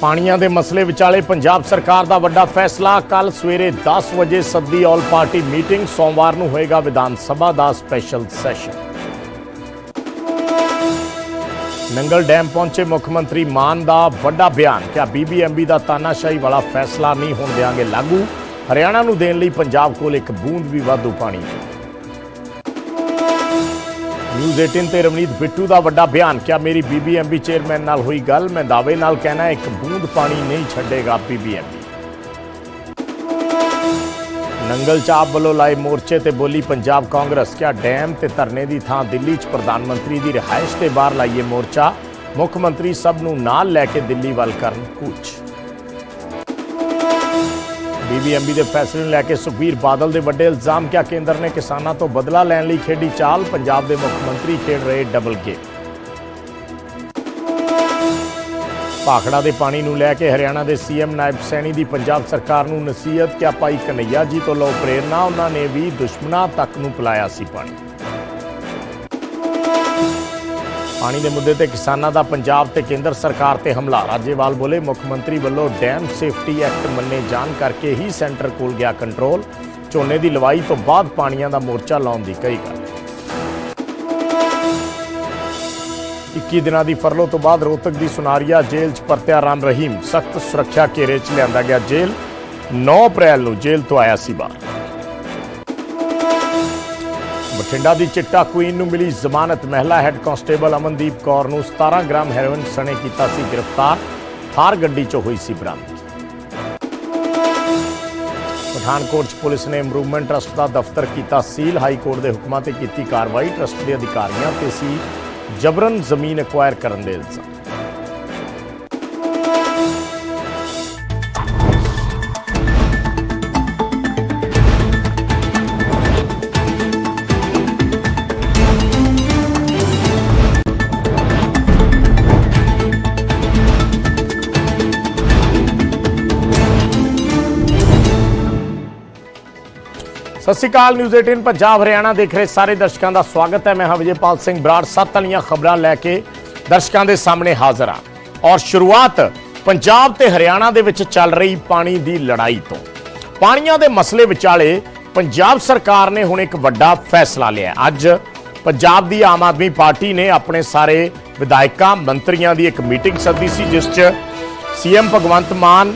ਪਾਣੀਆਂ ਦੇ ਮਸਲੇ ਵਿਚਾਲੇ ਪੰਜਾਬ ਸਰਕਾਰ ਦਾ ਵੱਡਾ ਫੈਸਲਾ। ਕੱਲ ਸਵੇਰੇ 10 ਵਜੇ ਸੱਦੀ ਆਲ ਪਾਰਟੀ ਮੀਟਿੰਗ, ਸੋਮਵਾਰ ਨੂੰ ਹੋਏਗਾ ਵਿਧਾਨ ਸਭਾ ਦਾ ਸਪੈਸ਼ਲ ਸੈਸ਼ਨ। ਨੰਗਲ ਡੈਮ ਪਹੁੰਚੇ ਮੁੱਖ ਮੰਤਰੀ ਮਾਨ ਦਾ ਵੱਡਾ ਬਿਆਨ ਕਿ ਬੀਬੀਐਮਬੀ ਦਾ ਤਾਨਾਸ਼ਾਹੀ ਵਾਲਾ ਫੈਸਲਾ ਨਹੀਂ ਹੋਣ ਦੇਾਂਗੇ ਲਾਗੂ। ਹਰਿਆਣਾ ਨੂੰ ਦੇਣ ਲਈ ਪੰਜਾਬ ਕੋਲ ਇੱਕ ਬੂੰਦ ਵੀ ਵਾਧੂ ਪਾਣੀ। ਨਿਊਜ਼ 18 ਤੇ ਰਵਨੀਤ ਬਿੱਟੂ ਦਾ ਵੱਡਾ ਬਿਆਨ ਕਿਹਾ ਮੇਰੀ ਬੀਬੀਐਮਬੀ ਚੇਅਰਮੈਨ ਨਾਲ ਹੋਈ ਗੱਲ? ਮੈਂ ਦਾਅਵੇ ਨਾਲ ਕਹਿਣਾ, ਇੱਕ ਬੂੰਦ ਪਾਣੀ ਨਹੀਂ ਛੱਡੇਗਾ ਬੀਬੀਐਮਬੀ ਨੰਗਲ ਚਾਪ ਵੱਲੋਂ ਲਾਏ ਮੋਰਚੇ ਤੇ ਬੋਲੀ ਪੰਜਾਬ ਕਾਂਗਰਸ ਕਿਹਾ ਡੈਮ ਤੇ ਧਰਨੇ ਦੀ ਥਾਂ ਦਿੱਲੀ 'ਚ ਪ੍ਰਧਾਨ ਮੰਤਰੀ ਦੀ ਰਿਹਾਇਸ਼ ਦੇ ਬਾਹਰ ਲਾਈਏ ਮੋਰਚਾ? ਮੁੱਖ ਮੰਤਰੀ ਸਭ ਨੂੰ ਨਾਲ ਲੈ ਕੇ ਦਿੱਲੀ ਵੱਲ ਕਰਨ ਕੂਚ। ਬੀਬੀਐਮਬੀ ਦੇ ਫੈਸਲੇ ਨੂੰ ਲੈ ਕੇ ਸੁਖਬੀਰ ਬਾਦਲ ਦੇ ਵੱਡੇ ਇਲਜ਼ਾਮ ਕਿਹਾ ਕੇਂਦਰ ਨੇ ਕਿਸਾਨਾਂ ਤੋਂ ਬਦਲਾ ਲੈਣ ਲਈ ਖੇਡੀ ਚਾਲ, ਪੰਜਾਬ ਦੇ ਮੁੱਖ ਮੰਤਰੀ ਖੇਡ ਰਹੇ ਡਬਲ ਗੇਮ। ਭਾਖੜਾ ਦੇ ਪਾਣੀ ਨੂੰ ਲੈ ਕੇ ਹਰਿਆਣਾ ਦੇ ਸੀਐਮ ਨਾਇਬ ਸੈਣੀ ਦੀ ਪੰਜਾਬ ਸਰਕਾਰ ਨੂੰ ਨਸੀਹਤ, ਕਿਆ ਭਾਈ ਕਨਈਆ ਜੀ ਤੋਂ ਲਓ ਪ੍ਰੇਰਣਾ, ਉਹਨਾਂ ਨੇ ਵੀ ਦੁਸ਼ਮਣਾਂ ਤੱਕ ਨੂੰ ਪਿਲਾਇਆ ਸੀ ਪਾਣੀ। ਪਾਣੀ ਦੇ ਮੁੱਦੇ ਤੇ ਕਿਸਾਨਾਂ ਦਾ ਪੰਜਾਬ ਤੇ ਕੇਂਦਰ ਸਰਕਾਰ ਤੇ ਹਮਲਾ। ਰਾਜੇਵਾਲ ਬੋਲੇ, ਮੁੱਖ ਮੰਤਰੀ ਵੱਲੋਂ ਡੈਮ ਸੇਫਟੀ ਐਕਟ ਮੰਨੇ ਜਾਣ ਕਰਕੇ ਹੀ ਸੈਂਟਰ ਕੋਲ ਗਿਆ ਕੰਟਰੋਲ। ਝੋਨੇ ਦੀ ਲਵਾਈ ਤੋਂ ਬਾਅਦ ਪਾਣੀਆਂ ਦਾ ਮੋਰਚਾ ਲਾਉਣ ਦੀ ਕਹੀ ਗੱਲ। 21 ਦਿਨਾਂ ਦੀ ਫਰਲੋ ਤੋਂ ਬਾਅਦ ਰੋਹਤਕ ਦੀ ਸੁਨਾਰੀਆ ਜੇਲ੍ਹ 'ਚ ਪਰਤਿਆ ਰਾਮ ਰਹੀਮ। ਸਖਤ ਸੁਰੱਖਿਆ ਘੇਰੇ 'ਚ ਲਿਆਂਦਾ ਗਿਆ ਜੇਲ੍ਹ। 9 ਅਪ੍ਰੈਲ ਨੂੰ ਜੇਲ੍ਹ ਤੋਂ ਆਇਆ ਸੀ ਬਾਹਰ। ਬਠਿੰਡਾ ਦੀ ਚਿੱਟਾ ਕੁਈਨ ਨੂੰ ਮਿਲੀ ਜ਼ਮਾਨਤ ਮਹਿਲਾ ਹੈੱਡ ਕਾਂਸਟੇਬਲ ਅਮਨਦੀਪ ਕੌਰ ਨੂੰ 17 ਗ੍ਰਾਮ ਹੈਰੋਇਨ ਸਣੇ ਕੀਤਾ ਸੀ ਗ੍ਰਿਫਤਾਰ। ਥਾਰ ਗੱਡੀ 'ਚੋਂ ਹੋਈ ਸੀ ਬਰਾਮਦ। ਪਠਾਨਕੋਟ 'ਚ ਪੁਲਿਸ ਨੇ ਇੰਪਰੂਵਮੈਂਟ ਟਰਸਟ ਦਾ ਦਫ਼ਤਰ ਕੀਤਾ ਸੀਲ। ਹਾਈ ਕੋਰਟ ਦੇ ਹੁਕਮਾਂ ਤੇ ਕੀਤੀ ਕਾਰਵਾਈ। ਟਰਸਟ ਦੇ ਅਧਿਕਾਰੀਆਂ ਤੇ ਸੀ ਜਬਰਨ ਜ਼ਮੀਨ ਐਕਵਾਇਰ ਕਰਨ ਦੇ ਇਲਜ਼ਾਮ। ਸਤਿ ਸ਼੍ਰੀ ਅਕਾਲ ਨਿਊਜ਼ 18 ਪੰਜਾਬ ਹਰਿਆਣਾ ਦੇਖ ਰਹੇ ਸਾਰੇ ਦਰਸ਼ਕਾਂ ਦਾ ਸਵਾਗਤ ਹੈ। ਮੈਂ ਹਾਂ ਵਿਜੇਪਾਲ ਸਿੰਘ ਬਰਾੜ। ਸੱਤ ਵਾਲੀਆਂ ਖਬਰਾਂ ਲੈ ਕੇ ਦਰਸ਼ਕਾਂ ਦੇ ਸਾਹਮਣੇ ਹਾਜ਼ਰ ਹਾਂ। ਔਰ ਸ਼ੁਰੂਆਤ ਪੰਜਾਬ ਤੇ ਹਰਿਆਣਾ ਦੇ ਵਿੱਚ ਚੱਲ ਰਹੀ ਪਾਣੀ ਦੀ ਲੜਾਈ ਤੋਂ। ਪਾਣੀਆਂ ਦੇ ਮਸਲੇ ਵਿਚਾਲੇ ਪੰਜਾਬ ਸਰਕਾਰ ਨੇ ਹੁਣ ਇੱਕ ਵੱਡਾ ਫੈਸਲਾ ਲਿਆ। ਅੱਜ ਪੰਜਾਬ ਦੀ ਆਮ ਆਦਮੀ ਪਾਰਟੀ ਨੇ ਆਪਣੇ ਸਾਰੇ ਵਿਧਾਇਕਾਂ, ਮੰਤਰੀਆਂ ਦੀ ਇੱਕ ਮੀਟਿੰਗ ਸੱਦੀ ਸੀ, ਜਿਸ 'ਚ ਸੀਐਮ ਭਗਵੰਤ ਮਾਨ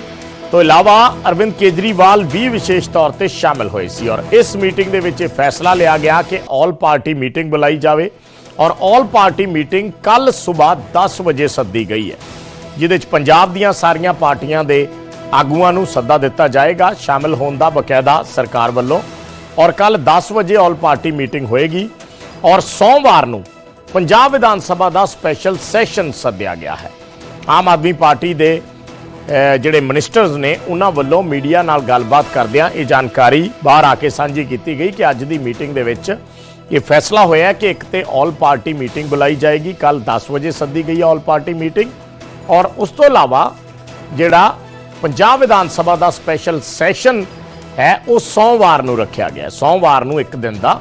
ਤੋਂ ਇਲਾਵਾ ਅਰਵਿੰਦ ਕੇਜਰੀਵਾਲ ਵੀ ਵਿਸ਼ੇਸ਼ ਤੌਰ ਤੇ ਸ਼ਾਮਲ ਹੋਏ ਸੀ ਔਰ ਇਸ ਮੀਟਿੰਗ ਦੇ ਵਿੱਚ ਇਹ ਫੈਸਲਾ ਲਿਆ ਗਿਆ ਕਿ ਆਲ ਪਾਰਟੀ ਮੀਟਿੰਗ ਬੁਲਾਈ ਜਾਵੇ ਔਰ ਆਲ ਪਾਰਟੀ ਮੀਟਿੰਗ ਕੱਲ ਸਵੇਰ 10 ਵਜੇ ਸੱਦੀ ਗਈ ਹੈ, ਜਿਹਦੇ ਵਿੱਚ ਪੰਜਾਬ ਦੀਆਂ ਸਾਰੀਆਂ ਪਾਰਟੀਆਂ ਦੇ ਆਗੂਆਂ ਨੂੰ ਸੱਦਾ ਦਿੱਤਾ ਜਾਏਗਾ, ਸ਼ਾਮਲ ਹੋਣ ਦਾ ਬਕਾਇਦਾ ਸਰਕਾਰ ਵੱਲੋਂ ਔਰ ਕੱਲ 10 ਵਜੇ ਆਲ ਪਾਰਟੀ ਮੀਟਿੰਗ ਹੋਏਗੀ ਔਰ ਸੋਮਵਾਰ ਨੂੰ ਪੰਜਾਬ ਵਿਧਾਨ ਸਭਾ ਦਾ ਸਪੈਸ਼ਲ ਸੈਸ਼ਨ ਸੱਦਿਆ ਗਿਆ ਹੈ। ਆਮ ਆਦਮੀ ਪਾਰਟੀ ਦੇ ਜਿਹੜੇ ਮਿਨਿਸਟਰਸ ਨੇ, ਉਹਨਾਂ ਵੱਲੋਂ ਮੀਡੀਆ ਨਾਲ ਗੱਲਬਾਤ ਕਰਦਿਆਂ ਇਹ ਜਾਣਕਾਰੀ ਬਾਹਰ ਆ ਕੇ ਸਾਂਝੀ ਕੀਤੀ ਗਈ ਕਿ ਅੱਜ ਦੀ ਮੀਟਿੰਗ ਦੇ ਵਿੱਚ ਇਹ ਫੈਸਲਾ ਹੋਇਆ ਕਿ ਇੱਕ ਤੇ ਆਲ ਪਾਰਟੀ ਮੀਟਿੰਗ ਬੁਲਾਈ ਜਾਏਗੀ ਕੱਲ 10 ਵਜੇ ਸੱਦੀ ਗਈ ਹੈ ਆਲ ਪਾਰਟੀ ਮੀਟਿੰਗ ਔਰ ਉਸ ਤੋਂ ਇਲਾਵਾ ਜਿਹੜਾ ਪੰਜਾਬ ਵਿਧਾਨ ਸਭਾ ਦਾ ਸਪੈਸ਼ਲ ਸੈਸ਼ਨ ਹੈ, ਉਹ ਸੋਮਵਾਰ ਨੂੰ ਰੱਖਿਆ ਗਿਆ ਸੋਮਵਾਰ ਨੂੰ ਇੱਕ ਦਿਨ ਦਾ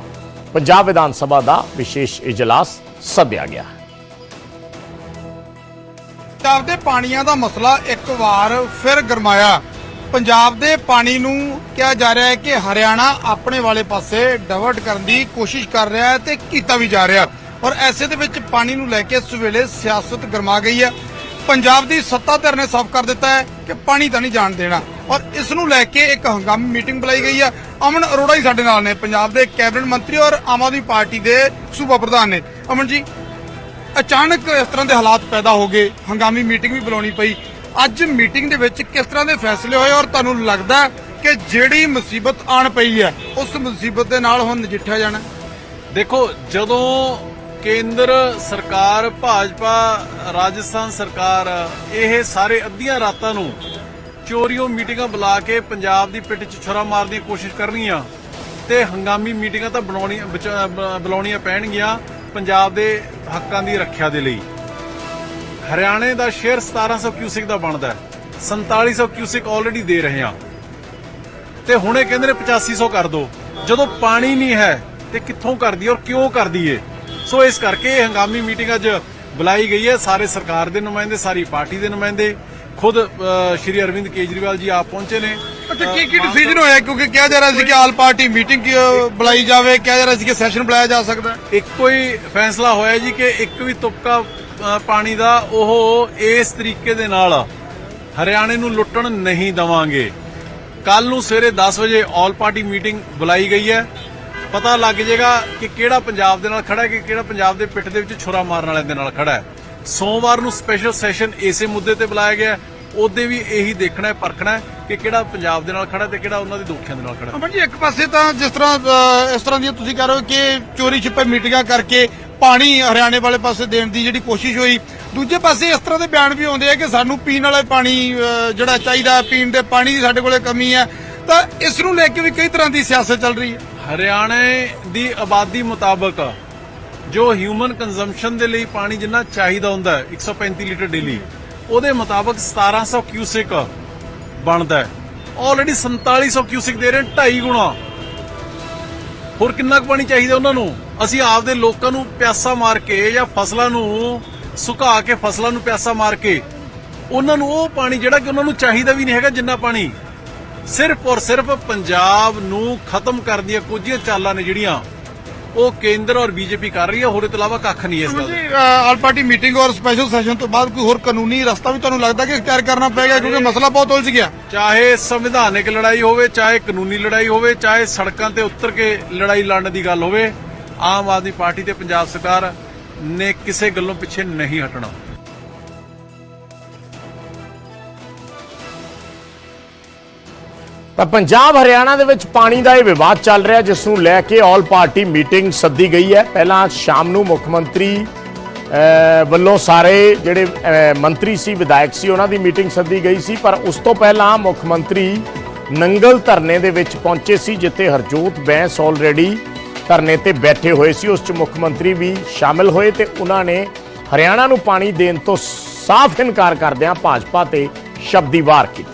ਪੰਜਾਬ ਵਿਧਾਨ ਸਭਾ ਦਾ ਵਿਸ਼ੇਸ਼ ਇਜਲਾਸ ਸੱਦਿਆ ਗਿਆ ਹੈ। ਪੰਜਾਬ ਦੇ ਪਾਣੀਆਂ ਦਾ ਮਸਲਾ ਇੱਕ ਵਾਰ ਫਿਰ ਗਰਮਾਇਆ। ਪੰਜਾਬ ਦੇ ਪਾਣੀ ਨੂੰ ਕਿਹਾ ਜਾ ਰਿਹਾ ਹੈ ਕਿ ਹਰਿਆਣਾ ਆਪਣੇ ਵਾਲੇ ਪਾਸੇ ਡਾਇਵਰਟ ਕਰਨ ਦੀ ਕੋਸ਼ਿਸ਼ ਕਰ ਰਿਹਾ ਹੈ ਤੇ ਕੀਤਾ ਵੀ ਜਾ ਰਿਹਾ। ਔਰ ਐਸੇ ਦੇ ਵਿੱਚ ਪਾਣੀ ਨੂੰ ਲੈ ਕੇ ਇਸ ਸਿਆਸਤ ਗਰਮਾ ਗਈ ਹੈ। ਪੰਜਾਬ ਦੀ ਸੱਤਾ ਧਿਰ ਨੇ ਸਾਫ਼ ਕਰ ਦਿੱਤਾ ਹੈ ਕਿ ਪਾਣੀ ਤਾਂ ਨਹੀਂ ਜਾਣ ਦੇਣਾ। ਔਰ ਇਸ ਨੂੰ ਲੈ ਕੇ ਇੱਕ ਹੰਗਾਮੀ ਮੀਟਿੰਗ ਬੁਲਾਈ ਗਈ ਹੈ। ਅਮਨ ਅਰੋੜਾ ਹੀ ਸਾਡੇ ਨਾਲ ਨੇ, ਪੰਜਾਬ ਦੇ ਕੈਬਨਿਟ ਮੰਤਰੀ ਔਰ ਆਮ ਆਦਮੀ ਪਾਰਟੀ ਦੇ ਸੂਬਾ ਪ੍ਰਧਾਨ ਨੇ। ਅਮਨ ਜੀ ਅਚਾਨਕ ਇਸ ਤਰ੍ਹਾਂ ਦੇ ਹਾਲਾਤ ਪੈਦਾ ਹੋ ਗਏ। ਹੰਗਾਮੀ ਮੀਟਿੰਗ ਵੀ ਬੁਲਾਉਣੀ ਪਈ। ਅੱਜ ਮੀਟਿੰਗ ਦੇ ਵਿੱਚ ਕਿਸ ਤਰ੍ਹਾਂ ਦੇ ਫੈਸਲੇ ਹੋਏ ਔਰ ਤੁਹਾਨੂੰ ਲੱਗਦਾ ਕਿ ਜਿਹੜੀ ਮੁਸੀਬਤ ਆਣ ਪਈ ਹੈ, ਉਸ ਮੁਸੀਬਤ ਦੇ ਨਾਲ ਹੁਣ ਨਜਿੱਠਿਆ ਜਾਣਾ ਦੇਖੋ, ਜਦੋਂ ਕੇਂਦਰ ਸਰਕਾਰ, ਭਾਜਪਾ, ਰਾਜਸਥਾਨ ਸਰਕਾਰ, ਇਹ ਸਾਰੇ ਅੱਧੀਆਂ ਰਾਤਾਂ ਨੂੰ ਚੋਰੀਓ ਮੀਟਿੰਗਾਂ ਬੁਲਾ ਕੇ ਪੰਜਾਬ ਦੀ ਪਿੱਠ 'ਚ ਛੁਰਾ ਮਾਰਨ ਦੀ ਕੋਸ਼ਿਸ਼ ਕਰਨੀਆਂ ਤੇ ਹੰਗਾਮੀ ਮੀਟਿੰਗਾਂ ਤਾਂ ਬਣਾਉਣੀਆਂ ਬੁਲਾਉਣੀਆਂ ਪੈਣਗੀਆਂ ਪੰਜਾਬ ਦੇ ਹੱਕਾਂ ਦੀ ਰੱਖਿਆ ਦੇ ਲਈ। ਹਰਿਆਣੇ ਦਾ ਸ਼ੇਅਰ 1700 ਕਿਊਸਿਕ ਦਾ ਬਣਦਾ ਹੈ। 4700 ਕਿਊਸਿਕ ਆਲਰੇਡੀ ਦੇ ਰਹੇ ਹਾਂ। ਤੇ ਹੁਣੇ ਕਹਿੰਦੇ ਨੇ 8500 ਕਰ ਦਿਓ ਜਦੋਂ ਪਾਣੀ ਨਹੀਂ ਹੈ, ਤੇ ਕਿੱਥੋਂ ਕਰਦੀ ਔਰ ਕਿਉਂ ਕਰਦੀ ਏ ਸੋ ਇਸ ਕਰਕੇ ਇਹ ਹੰਗਾਮੀ ਮੀਟਿੰਗ ਅੱਜ ਬੁਲਾਈ ਗਈ ਹੈ। ਸਾਰੇ ਸਰਕਾਰ ਦੇ ਨੁਮਾਇੰਦੇ, ਸਾਰੀ ਪਾਰਟੀ ਦੇ ਨੁਮਾਇੰਦੇ, ਖੁਦ ਸ਼੍ਰੀ ਅਰਵਿੰਦ ਕੇਜਰੀਵਾਲ ਜੀ ਆਪ ਪਹੁੰਚੇ ਨੇ। ਅੱਛਾ ਕੀ ਕੀ ਡਿਸੀਜਨ ਹੋਇਆ? ਕਿਉਂਕਿ ਕਿਹਾ ਜਾ ਰਿਹਾ ਸੀ ਕਿ ਆਲ ਪਾਰਟੀ ਮੀਟਿੰਗ ਬੁਲਾਈ ਜਾਵੇ, ਕਿਹਾ ਜਾ ਰਿਹਾ ਸੀ ਕਿ ਸੈਸ਼ਨ ਬੁਲਾਇਆ ਜਾ ਸਕਦਾ। ਇੱਕੋ ਹੀ ਫੈਸਲਾ ਹੋਇਆ ਜੀ ਕਿ ਇੱਕ ਵੀ ਤੁਪਕਾ ਪਾਣੀ ਦਾ ਉਹ ਇਸ ਤਰੀਕੇ ਦੇ ਨਾਲ ਹਰਿਆਣੇ ਨੂੰ ਲੁੱਟਣ ਨਹੀਂ ਦਵਾਂਗੇ। ਕੱਲ ਨੂੰ ਸਵੇਰੇ 10 ਵਜੇ ਆਲ ਪਾਰਟੀ ਮੀਟਿੰਗ ਬੁਲਾਈ ਗਈ ਹੈ। ਪਤਾ ਲੱਗ ਜਾਏਗਾ ਕਿ ਕਿਹੜਾ ਪੰਜਾਬ ਦੇ ਨਾਲ ਖੜਾ ਹੈ, ਕਿ ਕਿਹੜਾ ਪੰਜਾਬ ਦੇ ਪਿੱਠ ਦੇ ਵਿੱਚ ਛੁਰਾ ਮਾਰਨ ਵਾਲਿਆਂ ਦੇ ਨਾਲ ਖੜਾ ਹੈ। ਸੋਮਵਾਰ ਨੂੰ ਸਪੈਸ਼ਲ ਸੈਸ਼ਨ ਇਸੇ ਮੁੱਦੇ ਤੇ ਬੁਲਾਇਆ ਗਿਆ ਉਹਦੇ ਵੀ ਇਹੀ ਦੇਖਣਾ ਹੈ ਪਰਖਣਾ ਹੈ ਕਿ ਕਿਹੜਾ ਪੰਜਾਬ ਦੇ ਨਾਲ ਖੜਾ ਤੇ ਕਿਹੜਾ ਉਹਨਾਂ ਦੇ ਦੋਖੀਆਂ ਦੇ ਨਾਲ ਖੜਾ। ਅਮਨ ਜੀ ਇੱਕ ਪਾਸੇ ਤਾਂ ਜਿਸ ਤਰ੍ਹਾਂ ਇਸ ਤਰ੍ਹਾਂ ਦੀਆਂ ਤੁਸੀਂ ਕਹਿ ਰਹੇ ਹੋ ਕਿ ਚੋਰੀ ਛਿਪੇ ਮੀਟਿੰਗਾਂ ਕਰਕੇ ਪਾਣੀ ਹਰਿਆਣੇ ਵਾਲੇ ਪਾਸੇ ਦੇਣ ਦੀ ਜਿਹੜੀ ਕੋਸ਼ਿਸ਼ ਹੋਈ। ਦੂਜੇ ਪਾਸੇ ਇਸ ਤਰ੍ਹਾਂ ਦੇ ਬਿਆਨ ਵੀ ਆਉਂਦੇ ਆ ਕਿ ਸਾਨੂੰ ਪੀਣ ਵਾਲਾ ਪਾਣੀ ਜਿਹੜਾ ਚਾਹੀਦਾ ਪੀਣ ਦੇ ਪਾਣੀ ਦੀ ਸਾਡੇ ਕੋਲੇ ਕਮੀ ਹੈ। ਤਾਂ ਇਸ ਨੂੰ ਲੈ ਕੇ ਵੀ ਕਈ ਤਰ੍ਹਾਂ ਦੀ ਸਿਆਸਤ ਚੱਲ ਰਹੀ ਹੈ। ਹਰਿਆਣੇ ਦੀ ਆਬਾਦੀ ਮੁਤਾਬਕ ਜੋ ਹਿਊਮਨ ਕੰਜ਼ੰਪਸ਼ਨ ਦੇ ਲਈ ਪਾਣੀ ਜਿੰਨਾ ਚਾਹੀਦਾ ਹੁੰਦਾ ਹੈ 135 ਲੀਟਰ ਡੇਲੀ ਉਹਦੇ ਮੁਤਾਬਕ 1700 ਕਿਊਸਿਕ ਬਣਦਾ ਹੈ। ਆਲਰੇਡੀ 4700 ਕਿਊਸਿਕ ਦੇ ਰਹੇ ਢਾਈ ਗੁਣਾ। ਹੋਰ ਕਿੰਨਾ ਕੁ ਪਾਣੀ ਚਾਹੀਦਾ ਉਹਨਾਂ ਨੂੰ? ਅਸੀਂ ਆਪਦੇ ਲੋਕਾਂ ਨੂੰ ਪਿਆਸਾ ਮਾਰ ਕੇ ਜਾਂ ਫਸਲਾਂ ਨੂੰ ਸੁਕਾ ਕੇ, ਫਸਲਾਂ ਨੂੰ ਪਿਆਸਾ ਮਾਰ ਕੇ, ਉਹਨਾਂ ਨੂੰ ਉਹ ਪਾਣੀ ਜਿਹੜਾ ਕਿ ਉਹਨਾਂ ਨੂੰ ਚਾਹੀਦਾ ਵੀ ਨਹੀਂ ਹੈਗਾ ਜਿੰਨਾ ਪਾਣੀ ਸਿਰਫ ਔਰ ਸਿਰਫ ਪੰਜਾਬ ਨੂੰ ਖਤਮ ਕਰਨ ਦੀਆਂ ਕੁਝ ਚਾਲਾਂ ਨੇ ਜਿਹੜੀਆਂ ਉਹ ਕੇਂਦਰ ਔਰ ਬੀਜੇਪੀ ਕਰ ਰਹੀ ਹੈ ਹੋਰ ਤੋਂ ਇਲਾਵਾ ਕੱਖ ਨਹੀਂ ਇਸ ਗੱਲ ਆਲ ਪਾਰਟੀ ਮੀਟਿੰਗ ਔਰ ਸਪੈਸ਼ਲ ਸੈਸ਼ਨ ਤੋਂ ਬਾਅਦ ਕੋਈ ਹੋਰ ਕਾਨੂੰਨੀ ਰਸਤਾ ਵੀ ਤੁਹਾਨੂੰ ਲੱਗਦਾ ਕਿ ਇਖਤਿਆਰ ਕਰਨਾ ਪਏਗਾ ਕਿਉਂਕਿ ਮਸਲਾ ਬਹੁਤ ਉਲਝ ਗਿਆ? ਚਾਹੇ ਸੰਵਿਧਾਨਿਕ ਲੜਾਈ ਹੋਵੇ ਚਾਹੇ ਕਾਨੂੰਨੀ ਲੜਾਈ ਹੋਵੇ ਚਾਹੇ ਸੜਕਾਂ ਤੇ ਉਤਰ ਕੇ ਲੜਾਈ ਲੜਨ ਦੀ ਗੱਲ ਹੋਵੇ ਆਮ ਆਦਮੀ ਪਾਰਟੀ ਤੇ ਪੰਜਾਬ ਸਰਕਾਰ ਨੇ ਕਿਸੇ ਗੱਲੋਂ ਪਿੱਛੇ ਨਹੀਂ ਹਟਣਾ। ਤਾਂ ਪੰਜਾਬ ਹਰਿਆਣਾ ਦੇ ਵਿੱਚ ਪਾਣੀ ਦਾ ਇਹ ਵਿਵਾਦ ਚੱਲ ਰਿਹਾ, ਜਿਸ ਨੂੰ ਲੈ ਕੇ ਆਲ ਪਾਰਟੀ ਮੀਟਿੰਗ ਸੱਦੀ ਗਈ ਹੈ। ਪਹਿਲਾਂ ਸ਼ਾਮ ਨੂੰ ਮੁੱਖ ਮੰਤਰੀ ਵੱਲੋਂ ਸਾਰੇ ਜਿਹੜੇ ਮੰਤਰੀ ਸੀ, ਵਿਧਾਇਕ ਸੀ, ਉਹਨਾਂ ਦੀ ਮੀਟਿੰਗ ਸੱਦੀ ਗਈ ਸੀ। ਪਰ ਉਸ ਤੋਂ ਪਹਿਲਾਂ ਮੁੱਖ ਮੰਤਰੀ ਨੰਗਲ ਧਰਨੇ ਦੇ ਵਿੱਚ ਪਹੁੰਚੇ ਸੀ, ਜਿੱਥੇ ਹਰਜੋਤ ਬੈਂਸ ਆਲਰੇਡੀ ਧਰਨੇ ਤੇ ਬੈਠੇ ਹੋਏ ਸੀ। ਉਸ 'ਚ ਮੁੱਖ ਮੰਤਰੀ ਵੀ ਸ਼ਾਮਿਲ ਹੋਏ ਤੇ ਉਹਨਾਂ ਨੇ ਹਰਿਆਣਾ ਨੂੰ ਪਾਣੀ ਦੇਣ ਤੋਂ ਸਾਫ਼ ਇਨਕਾਰ ਕਰਦਿਆਂ ਭਾਜਪਾ ਤੇ ਸ਼ਬਦੀ ਵਾਰ ਕੀਤੀ।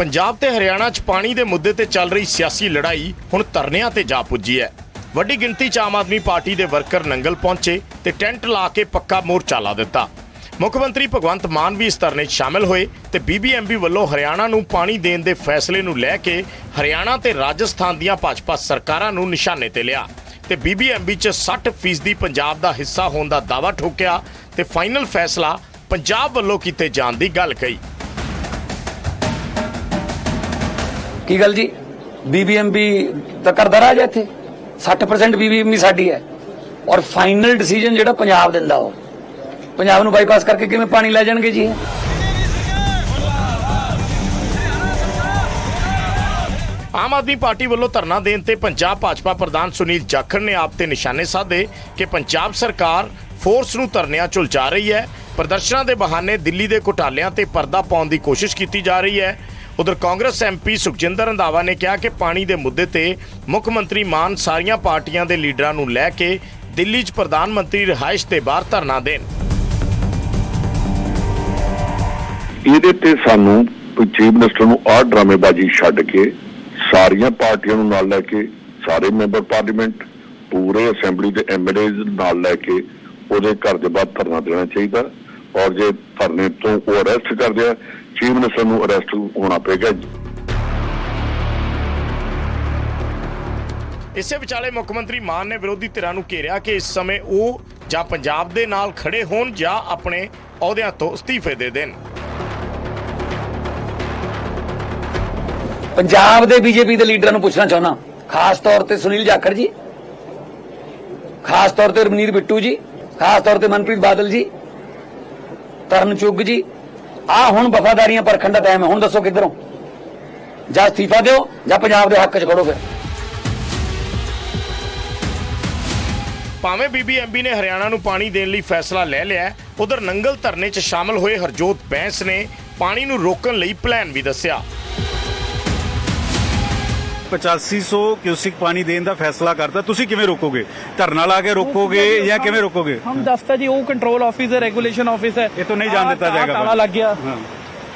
ਪੰਜਾਬ ਤੇ ਹਰਿਆਣਾ 'ਚ ਪਾਣੀ ਦੇ ਮੁੱਦੇ ਤੇ ਚੱਲ ਰਹੀ ਸਿਆਸੀ ਲੜਾਈ ਹੁਣ ਧਰਨਿਆਂ ਤੇ ਜਾ ਪੁੱਜੀ ਹੈ। ਵੱਡੀ ਗਿਣਤੀ 'ਚ ਆਮ ਆਦਮੀ ਪਾਰਟੀ ਦੇ ਵਰਕਰ ਨੰਗਲ ਪਹੁੰਚੇ ਤੇ ਟੈਂਟ ਲਾ ਕੇ ਪੱਕਾ ਮੋਰਚਾ ਲਾ ਦਿੱਤਾ। ਮੁੱਖ ਮੰਤਰੀ ਭਗਵੰਤ ਮਾਨ ਵੀ ਇਸ ਧਰਨੇ 'ਚ ਸ਼ਾਮਿਲ ਹੋਏ ਤੇ ਬੀਬੀਐਮਬੀ ਵੱਲੋਂ ਹਰਿਆਣਾ ਨੂੰ ਪਾਣੀ ਦੇਣ ਦੇ ਫੈਸਲੇ ਨੂੰ ਲੈ ਕੇ ਹਰਿਆਣਾ ਤੇ ਰਾਜਸਥਾਨ ਦੀਆਂ ਭਾਜਪਾ ਸਰਕਾਰਾਂ ਨੂੰ ਨਿਸ਼ਾਨੇ ਤੇ ਲਿਆ। ਤੇ ਬੀਬੀਐਮਬੀ 'ਚ 60% ਪੰਜਾਬ ਦਾ ਹਿੱਸਾ ਹੋਣ ਦਾ ਦਾਅਵਾ ਠੋਕਿਆ ਤੇ ਫਾਈਨਲ ਫੈਸਲਾ ਪੰਜਾਬ ਵੱਲੋਂ ਕੀਤੇ ਜਾਣ ਦੀ ਗੱਲ ਕਹੀ। ਕੀ ਗੱਲ ਜੀ? ਬੀਬੀਐਮਬੀ ਤਾਂ ਕਰਦਾ ਰਾਜ ਇੱਥੇ। 60% ਬੀਬੀਐਮਬੀ ਸਾਡੀ ਹੈ। ਔਰ ਫਾਈਨਲ ਡਿਸੀਜਨ ਜਿਹੜਾ ਪੰਜਾਬ ਦਿੰਦਾ ਉਹ। ਪੰਜਾਬ ਨੂੰ ਬਾਈਪਾਸ ਕਰਕੇ ਕਿਵੇਂ ਪਾਣੀ ਲੈ ਜਾਣਗੇ ਜੀ ਆਮ ਆਦਮੀ ਪਾਰਟੀ ਵੱਲੋਂ ਧਰਨਾ ਦੇਣ ਤੇ ਪੰਜਾਬ ਭਾਜਪਾ ਪ੍ਰਧਾਨ ਸੁਨੀਲ ਜਾਖੜ ਨੇ ਆਪ ਤੇ ਨਿਸ਼ਾਨੇ ਸਾਧੇ ਕਿ ਪੰਜਾਬ ਸਰਕਾਰ ਫੋਰਸ ਨੂੰ ਧਰਨਿਆਂ ਝੁਲ ਜਾ ਰਹੀ ਹੈ। ਪ੍ਰਦਰਸ਼ਨਾਂ ਦੇ ਬਹਾਨੇ ਦਿੱਲੀ ਦੇ ਘੁਟਾਲਿਆਂ ਤੇ ਪਰਦਾ ਪਾਉਣ ਦੀ ਕੋਸ਼ਿਸ਼ ਕੀਤੀ ਜਾ ਰਹੀ ਹੈ। ਉਧਰ ਕਾਂਗਰਸ ਐਮਪੀ ਸੁਖਜਿੰਦਰ ਰੰਧਾਵਾ ਨੇ ਕਿਹਾ ਕਿ ਪਾਣੀ ਦੇ ਮੁੱਦੇ ਤੇ ਮੁੱਖ ਮੰਤਰੀ ਮਾਨ ਸਾਰੀਆਂ ਪਾਰਟੀਆਂ ਦੇ ਲੀਡਰਾਂ ਨੂੰ ਲੈ ਕੇ ਦਿੱਲੀ 'ਚ ਪ੍ਰਧਾਨ ਮੰਤਰੀ ਰਿਹਾਇਸ਼ ਦੇ ਬਾਹਰ ਧਰਨਾ ਦੇਣ। ਇਹਦੇ ਤੇ ਸਾਨੂੰ ਚੀਫ ਮਿਨਿਸਟਰ ਨੂੰ ਆਹ ਡਰਾਮੇਬਾਜ਼ੀ ਛੱਡ ਕੇ ਸਾਰੀਆਂ ਪਾਰਟੀਆਂ ਨੂੰ ਨਾਲ ਲੈ ਕੇ ਸਾਰੇ ਮੈਂਬਰ ਪਾਰਲੀਮੈਂਟ, ਪੂਰੇ ਅਸੈਂਬਲੀ ਦੇ ਐਮਐਲਏਜ਼ ਨਾਲ ਲੈ ਕੇ ਉਹਦੇ ਘਰ ਦੇ ਬਾਹਰ ਧਰਨਾ ਦੇਣਾ ਚਾਹੀਦਾ ਔਰ ਜੇ ਧਰਨੇ ਤੋਂ ਉਹ ਅਰੈਸਟ ਕਰਦੇ ਆ ਚੀਫ ਮਿਨਿਸਟਰ ਨੂੰ ਅਰੈਸਟ ਹੋਣਾ ਪਏਗਾ ਇਸੇ ਵਿਚਾਲੇ ਮੁੱਖ ਮੰਤਰੀ ਮਾਨ ਨੇ ਵਿਰੋਧੀ ਧਿਰਾਂ ਨੂੰ ਘੇਰਿਆ ਕਿ ਇਸ ਸਮੇਂ ਉਹ ਜਾਂ ਪੰਜਾਬ ਦੇ ਨਾਲ ਖੜੇ ਹੋਣ ਜਾਂ ਆਪਣੇ ਅਹੁਦਿਆਂ ਤੋਂ ਅਸਤੀਫੇ ਦੇ ਦੇਣ। ਪੰਜਾਬ ਦੇ ਬੀਜੇਪੀ ਦੇ ਲੀਡਰਾਂ ਨੂੰ ਪੁੱਛਣਾ ਚਾਹੁੰਦਾ। ਖਾਸ ਤੌਰ ਤੇ ਸੁਨੀਲ ਜਾਖੜ ਜੀ ਖਾਸ ਤੌਰ ਤੇ ਰਮਨੀਤ ਬਿੱਟੂ ਜੀ ਖਾਸ ਤੌਰ ਤੇ ਮਨਪ੍ਰੀਤ ਬਾਦਲ ਜੀ ਤਰਨ ਚੁੱਗ ਜੀ ਆ ਹੁਣ ਵਫਾਦਾਰੀਆਂ ਪਰਖਣ ਦਾ ਟਾਈਮ ਹੈ। ਹੁਣ ਦੱਸੋ ਕਿੱਧਰੋਂ? ਜਾਂ ਅਸਤੀਫਾ ਦਿਓ, ਜਾਂ ਪੰਜਾਬ ਦੇ ਹੱਕ 'ਚ ਖੜੋ ਫਿਰ। ਭਾਵੇਂ ਬੀਬੀਐਮਬੀ ਨੇ ਹਰਿਆਣਾ ਨੂੰ ਪਾਣੀ ਦੇਣ ਲਈ ਫੈਸਲਾ ਲੈ ਲਿਆ ਉਧਰ ਨੰਗਲ ਧਰਨੇ 'ਚ ਸ਼ਾਮਲ ਹੋਏ ਹਰਜੋਤ ਬੈਂਸ ਨੇ ਪਾਣੀ ਨੂੰ ਰੋਕਣ ਲਈ ਪਲਾਨ ਵੀ ਦੱਸਿਆ। 8500 ਕਿਊਸਿਕ ਪਾਣੀ ਦੇਣ ਦਾ ਫੈਸਲਾ ਕਰਤਾ। ਤੁਸੀਂ ਕਿਵੇਂ ਰੋਕੋਗੇ? ਧਰਨਾ ਲਾ ਕੇ ਰੋਕੋਗੇ ਜਾਂ ਕਿਵੇਂ ਰੋਕੋਗੇ? ਹਮ ਦੱਸਤਾ ਜੀ ਉਹ ਕੰਟਰੋਲ ਆਫਿਸ ਹੈ ਰੈਗੂਲੇਸ਼ਨ ਆਫਿਸ ਹੈ। ਇਹ ਤੋਂ ਨਹੀਂ ਜਾਣ ਦਿੱਤਾ ਜਾਏਗਾ ਤਾਲਾ। ਲੱਗ ਗਿਆ।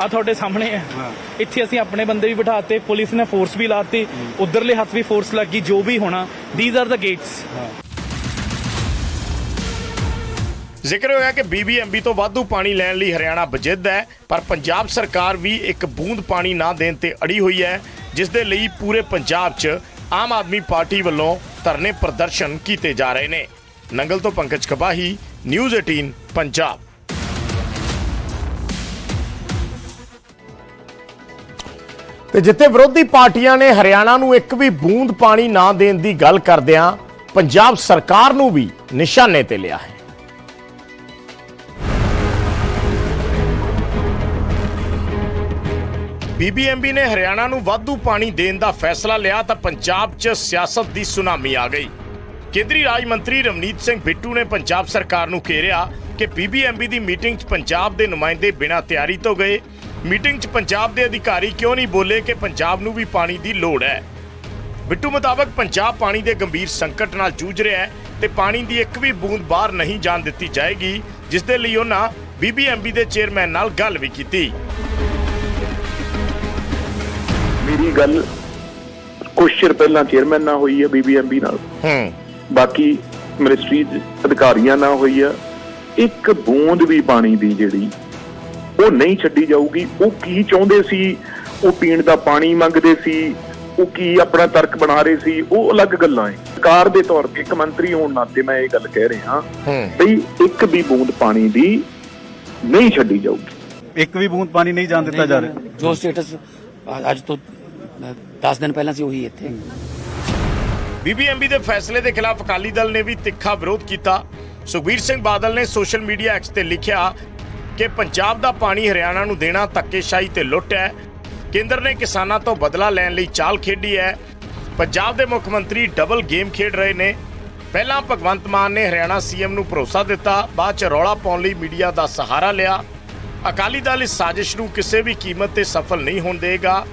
ਆ। ਤੁਹਾਡੇ ਸਾਹਮਣੇ ਹੈ। ਹਾਂ। ਇੱਥੇ ਅਸੀਂ ਆਪਣੇ ਬੰਦੇ ਵੀ ਬਿਠਾਤੇ ਪੁਲਿਸ ਨੇ ਫੋਰਸ ਵੀ ਲਾਤੀ ਉਧਰਲੇ ਹੱਥ ਵੀ ਫੋਰਸ ਲੱਗੀ ਜੋ ਵੀ ਹੋਣਾ। ਥੀਸ ਆਰ ਦਾ ਗੇਟਸ ਜ਼ਿਕਰ ਹੋਇਆ ਕਿ ਬੀਬੀਐਮਬੀ ਤੋਂ ਵਾਧੂ ਪਾਣੀ ਲੈਣ ਲਈ ਹਰਿਆਣਾ ਬਜਿੱਦ ਹੈ ਪਰ ਪੰਜਾਬ ਸਰਕਾਰ ਵੀ ਇੱਕ ਬੂੰਦ ਪਾਣੀ ਨਾ ਦੇਣ ਤੇ ਅੜੀ ਹੋਈ ਹੈ। ਜਿਸ ਦੇ ਲਈ ਪੂਰੇ ਪੰਜਾਬ 'ਚ ਆਮ ਆਦਮੀ ਪਾਰਟੀ ਵੱਲੋਂ ਧਰਨੇ ਪ੍ਰਦਰਸ਼ਨ ਕੀਤੇ ਜਾ ਰਹੇ ਨੇ। ਨੰਗਲ ਤੋਂ ਪੰਕਜ ਕਬਾਹੀ, ਨਿਊਜ਼ 18 ਪੰਜਾਬ। ਤੇ ਜਿੱਥੇ ਵਿਰੋਧੀ ਪਾਰਟੀਆਂ ਨੇ ਹਰਿਆਣਾ ਨੂੰ ਇੱਕ ਵੀ ਬੂੰਦ ਪਾਣੀ ਨਾ ਦੇਣ ਦੀ ਗੱਲ ਕਰਦਿਆਂ ਪੰਜਾਬ ਸਰਕਾਰ ਨੂੰ ਵੀ ਨਿਸ਼ਾਨੇ ਤੇ ਲਿਆ ਹੈ। ਬੀਬੀਐਮਬੀ ਨੇ ਹਰਿਆਣਾ ਨੂੰ ਵਾਧੂ ਪਾਣੀ ਦੇਣ ਦਾ ਫੈਸਲਾ ਲਿਆ ਤਾਂ ਪੰਜਾਬ 'ਚ ਸਿਆਸਤ ਦੀ ਸੁਨਾਮੀ ਆ ਗਈ। ਕੇਂਦਰੀ ਰਾਜ ਮੰਤਰੀ ਰਵਨੀਤ ਸਿੰਘ ਬਿੱਟੂ ਨੇ ਪੰਜਾਬ ਸਰਕਾਰ ਨੂੰ ਘੇਰਿਆ ਕਿ ਬੀਬੀਐਮਬੀ ਦੀ ਮੀਟਿੰਗ 'ਚ ਪੰਜਾਬ ਦੇ ਨੁਮਾਇੰਦੇ ਬਿਨਾਂ ਤਿਆਰੀ ਤੋਂ ਗਏ। ਮੀਟਿੰਗ 'ਚ ਪੰਜਾਬ ਦੇ ਅਧਿਕਾਰੀ ਕਿਉਂ ਨਹੀਂ ਬੋਲੇ ਕਿ ਪੰਜਾਬ ਨੂੰ ਵੀ ਪਾਣੀ ਦੀ ਲੋੜ ਹੈ? ਬਿੱਟੂ ਮੁਤਾਬਕ ਪੰਜਾਬ ਪਾਣੀ ਦੇ ਗੰਭੀਰ ਸੰਕਟ ਨਾਲ ਜੂਝ ਰਿਹਾ ਹੈ ਤੇ ਪਾਣੀ ਦੀ ਇੱਕ ਵੀ ਬੂੰਦ ਬਾਹਰ ਨਹੀਂ ਜਾਣ ਦਿੱਤੀ ਜਾਏਗੀ, ਜਿਸ ਦੇ ਲਈ ਉਹਨਾਂ ਬੀਬੀਐਮਬੀ ਦੇ ਚੇਅਰਮੈਨ ਨਾਲ ਗੱਲ ਵੀ ਕੀਤੀ। ਮੇਰੀ ਗੱਲ ਕੁਛ ਚਿਰ ਪਹਿਲਾਂ ਚੇਅਰਮੈਨ ਨਾਲ ਹੋਈ ਹੈ ਬੀਬੀਐਮਬੀ ਨਾਲ। ਹੂੰ। ਬਾਕੀ ਮਿਨਿਸਟਰੀ ਅਧਿਕਾਰੀਆਂ ਨਾਲ ਹੋਈ ਆ। ਇੱਕ ਬੂੰਦ ਵੀ ਪਾਣੀ ਦੀ ਜਿਹੜੀ ਉਹ ਨਹੀਂ ਛੱਡੀ ਜਾਊਗੀ। ਉਹ ਕੀ ਚਾਹੁੰਦੇ ਸੀ? ਉਹ ਪੀਣ ਦਾ ਪਾਣੀ ਮੰਗਦੇ ਸੀ। ਉਹ ਕੀ ਆਪਣਾ ਤਰਕ ਬਣਾ ਰਹੇ ਸੀ? ਉਹ ਅਲੱਗ ਗੱਲਾਂ ਹੈ ਸਰਕਾਰ ਦੇ ਤੌਰ ਤੇ ਇੱਕ ਮੰਤਰੀ ਹੋਣ ਨਾਤੇ ਮੈਂ ਇਹ ਗੱਲ ਕਹਿ ਰਿਹਾ ਹੂੰ। ਬਈ ਇੱਕ ਵੀ ਬੂੰਦ ਪਾਣੀ ਦੀ ਨਹੀਂ ਛੱਡੀ ਜਾਊਗੀ। ਇੱਕ ਵੀ ਬੂੰਦ ਪਾਣੀ ਨਹੀਂ ਜਾਣ ਦਿੱਤਾ ਜਾ ਰਿਹਾ। ਜੋ ਸਟੇਟਸ ਅੱਜ ਤੋਂ 10 ਦਿਨ ਪਹਿਲਾਂ ਸੀ ਉਹੀ ਇੱਥੇ। ਬੀਬੀਐਮਬੀ ਦੇ ਫੈਸਲੇ ਦੇ ਖਿਲਾਫ ਅਕਾਲੀ ਦਲ ਨੇ ਵੀ ਤਿੱਖਾ ਵਿਰੋਧ ਕੀਤਾ। ਸੁਖਬੀਰ ਸਿੰਘ ਬਾਦਲ ਨੇ ਸੋਸ਼ਲ ਮੀਡੀਆ ਐਕਸ ਤੇ ਲਿਖਿਆ ਕਿ ਪੰਜਾਬ ਦਾ ਪਾਣੀ ਹਰਿਆਣਾ ਨੂੰ ਦੇਣਾ ਧੱਕੇਸ਼ਾਹੀ ਤੇ ਲੁੱਟ ਹੈ। ਕੇਂਦਰ ਨੇ ਕਿਸਾਨਾਂ ਤੋਂ ਬਦਲਾ ਲੈਣ ਲਈ ਚਾਲ ਖੇਡੀ ਹੈ। ਪੰਜਾਬ ਦੇ ਮੁੱਖ ਮੰਤਰੀ ਡਬਲ ਗੇਮ ਖੇਡ ਰਹੇ ਨੇ। ਪਹਿਲਾਂ ਭਗਵੰਤ ਮਾਨ ਨੇ ਹਰਿਆਣਾ ਸੀਐਮ ਨੂੰ ਭਰੋਸਾ ਦਿੱਤਾ, ਬਾਅਦ ਚ ਰੌਲਾ ਪਾਉਣ ਲਈ ਮੀਡੀਆ ਦਾ ਸਹਾਰਾ ਲਿਆ। ਅਕਾਲੀ ਦਲ ਇਸ ਸਾਜ਼ਿਸ਼ ਨੂੰ ਕਿਸੇ ਵੀ ਕੀਮਤ ਤੇ ਸਫਲ ਨਹੀਂ ਹੋਣ ਦੇਗਾ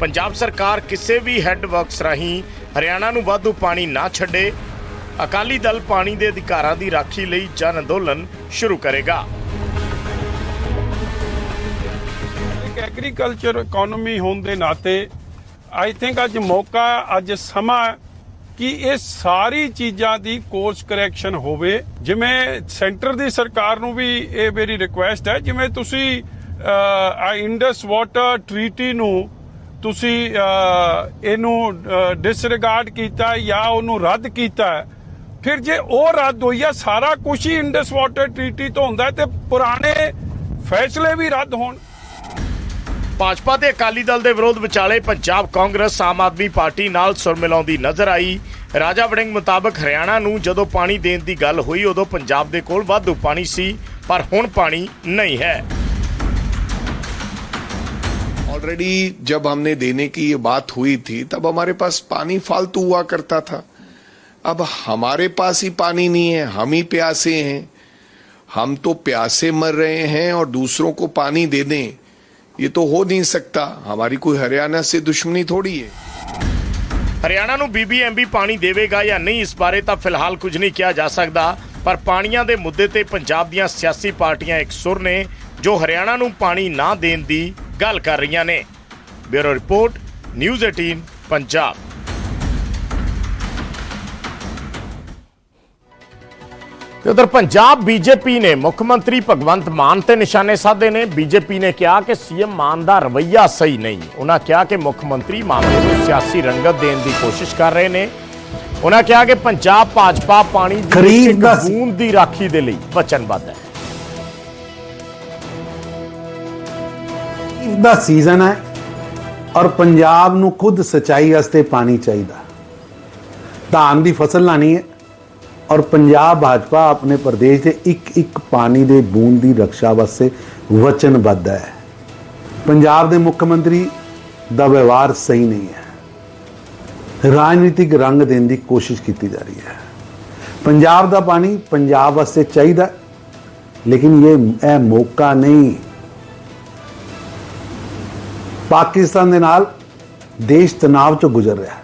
ਪੰਜਾਬ ਸਰਕਾਰ ਕਿਸੇ ਵੀ ਹੈੱਡ ਵਰਕਸ ਰਾਹੀਂ ਹਰਿਆਣਾ ਨੂੰ ਵਾਧੂ ਪਾਣੀ ਨਾ ਛੱਡੇ, ਅਕਾਲੀ ਦਲ ਪਾਣੀ ਦੇ ਅਧਿਕਾਰਾਂ ਦੀ ਰਾਖੀ ਲਈ ਜਨ ਅੰਦੋਲਨ ਸ਼ੁਰੂ ਕਰੇਗਾ। ਇੱਕ ਐਗਰੀਕਲਚਰ ਇਕਨੋਮੀ ਹੋਣ ਦੇ ਨਾਤੇ ਆਈ ਥਿੰਕ ਅੱਜ ਮੌਕਾ, ਅੱਜ ਸਮਾਂ ਕਿ ਇਹ ਸਾਰੀ ਚੀਜ਼ਾਂ ਦੀ ਕੋਰਸ ਕਰੈਕਸ਼ਨ ਹੋਵੇ। ਜਿਵੇਂ ਸੈਂਟਰ ਦੀ ਸਰਕਾਰ ਨੂੰ ਵੀ ਇਹ ਮੇਰੀ ਰਿਕੁਐਸਟ ਹੈ, ਜਿਵੇਂ ਤੁਸੀਂ ਇੰਡਸ ਵਾਟਰ ਟ੍ਰੀਟੀ ਨੂੰ ਤੁਸੀਂ ਇਹਨੂੰ ਡਿਸਰਿਗਾਰਡ ਕੀਤਾ ਜਾਂ ਉਹਨੂੰ ਰੱਦ ਕੀਤਾ, ਫਿਰ ਜੇ ਉਹ ਰੱਦ ਹੋਈ ਆ, ਸਾਰਾ ਕੁਝ ਹੀ ਇੰਡਸ ਵਾਟਰ ਟ੍ਰੀਟੀ ਤੋਂ ਹੁੰਦਾ ਹੈ ਤੇ ਪੁਰਾਣੇ ਫੈਸਲੇ ਵੀ ਰੱਦ ਹੋਣ। ਭਾਜਪਾ ਤੇ ਅਕਾਲੀ ਦਲ ਦੇ ਵਿਰੋਧ ਵਿਚਾਲੇ ਪੰਜਾਬ ਕਾਂਗਰਸ, ਆਮ ਆਦਮੀ ਪਾਰਟੀ ਨਾਲ ਸੁਰ ਮਿਲਾਉਂਦੀ ਨਜ਼ਰ ਆਈ। ਰਾਜਾ ਵੜਿੰਗ ਮੁਤਾਬਕ ਹਰਿਆਣਾ ਨੂੰ ਜਦੋਂ ਪਾਣੀ ਦੇਣ ਦੀ ਗੱਲ ਹੋਈ, ਉਦੋਂ ਪੰਜਾਬ ਦੇ ਕੋਲ ਵਾਧੂ ਪਾਣੀ ਸੀ, ਪਰ ਹੁਣ ਪਾਣੀ ਨਹੀਂ ਹੈ। ऑलरेडी जब हमने देने की ये बात हुई थी तब हमारे पास पानी फालतू हुआ करता था अब हमारे पास ही पानी नहीं है हम ही प्यासे हैं हम तो प्यासे मर रहे हैं और दूसरों को पानी दे दें ये तो हो नहीं सकता हमारी कोई हरियाणा से दुश्मनी थोड़ी है ਹਰਿਆਣਾ ਨੂੰ ਬੀਬੀਐਮਬੀ ਪਾਣੀ ਦੇਵੇਗਾ ਜਾਂ ਨਹੀਂ ਇਸ ਬਾਰੇ ਤਾਂ ਫਿਲਹਾਲ ਕੁਝ ਨਹੀਂ ਕਿਹਾ ਜਾ ਸਕਦਾ ਪਰ ਪਾਣੀਆਂ ਦੇ ਮੁੱਦੇ ਤੇ ਪੰਜਾਬ ਦੀਆਂ ਸਿਆਸੀ ਪਾਰਟੀਆਂ ਇੱਕ ਸੁਰ ਨੇ ਜੋ ਹਰਿਆਣਾ ਨੂੰ ਪਾਣੀ ਨਾ ਦੇਣ ਦੀ ਗੱਲ ਕਰ ਰਹੀਆਂ ਨੇ। Bureau report news 18 Punjab. ਤੇ ਉਧਰ ਪੰਜਾਬ ਬੀਜੇਪੀ ਨੇ ਮੁੱਖ ਮੰਤਰੀ ਭਗਵੰਤ ਮਾਨ ਤੇ ਨਿਸ਼ਾਨੇ ਸਾਧੇ ਨੇ। ਬੀਜੇਪੀ ਨੇ ਕਿਹਾ ਕਿ ਸੀਐਮ ਮਾਨ ਦਾ ਰਵੱਈਆ ਸਹੀ ਨਹੀਂ। ਉਹਨਾਂ ਕਿਹਾ ਕਿ ਮੁੱਖ ਮੰਤਰੀ ਮਾਮਲੇ ਨੂੰ ਸਿਆਸੀ ਰੰਗਤ ਦੇਣ ਦੀ ਕੋਸ਼ਿਸ਼ ਕਰ ਰਹੇ ਨੇ। ਉਹਨਾਂ ਕਿਹਾ ਕਿ ਪੰਜਾਬ ਭਾਜਪਾ ਪਾਣੀ ਦਾ- ਬੂੰਦ ਦੀ ਰਾਖੀ ਦੇ ਲਈ ਵਚਨਬੱਧ ਹੈ। ਦਾ ਸੀਜ਼ਨ ਹੈ ਔਰ ਪੰਜਾਬ ਨੂੰ ਖੁਦ ਸਚਾਈ ਵਾਸਤੇ ਪਾਣੀ ਚਾਹੀਦਾ। ਧਾਨ ਦੀ ਫਸਲ ਲਾਣੀ ਹੈ ਔਰ ਪੰਜਾਬ ਭਾਜਪਾ ਆਪਣੇ ਪ੍ਰਦੇਸ਼ ਦੇ ਇੱਕ ਇੱਕ ਪਾਣੀ ਦੇ ਬੂੰਦ ਦੀ ਰੱਖਿਆ ਵਾਸਤੇ ਵਚਨਬੱਧ ਹੈ। ਪੰਜਾਬ ਦੇ ਮੁੱਖ ਮੰਤਰੀ ਦਾ ਵਿਵਹਾਰ ਸਹੀ ਨਹੀਂ ਹੈ। ਰਾਜਨੀਤਿਕ ਰੰਗ ਦੇਣ ਦੀ ਕੋਸ਼ਿਸ਼ ਕੀਤੀ ਜਾ ਰਹੀ ਹੈ। ਪੰਜਾਬ ਦਾ ਪਾਣੀ ਪੰਜਾਬ ਵਾਸਤੇ ਚਾਹੀਦਾ, ਲੇਕਿਨ ਇਹ ਇਹ ਮੌਕਾ ਨਹੀਂ। ਪਾਕਿਸਤਾਨ ਦੇ ਨਾਲ ਦੇਸ਼ ਤਣਾਅ ਚੋਂ ਗੁਜ਼ਰ ਰਿਹਾ ਹੈ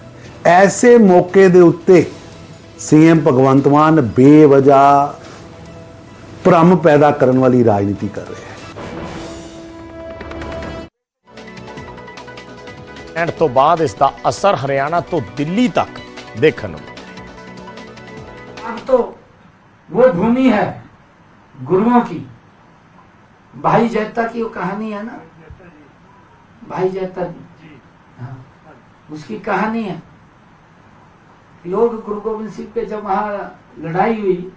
ਐਸੇ ਮੌਕੇ ਦੇ ਉੱਤੇ ਸੀਐਮ ਭਗਵੰਤ ਮਾਨ ਬੇਵਜ੍ਹਾ ਭ੍ਰਮ ਪੈਦਾ ਕਰਨ ਵਾਲੀ ਰਾਜਨੀਤੀ ਕਰ ਰਿਹਾ ਹੈ ਐਂਡ ਤੋਂ ਬਾਅਦ ਇਸ ਦਾ ਅਸਰ ਹਰਿਆਣਾ ਤੋਂ ਦਿੱਲੀ ਤੱਕ ਦੇਖਣ ਨੂੰ ਮਿਲਿਆ। अब तो वो भूमि है गुरुओं की भाई जैता की वो कहानी है ना भाई जैता की हाँ, उसकी कहानी है। लोग गुरु गोविंद सिंह पे जब वहाँ लड़ाई हुई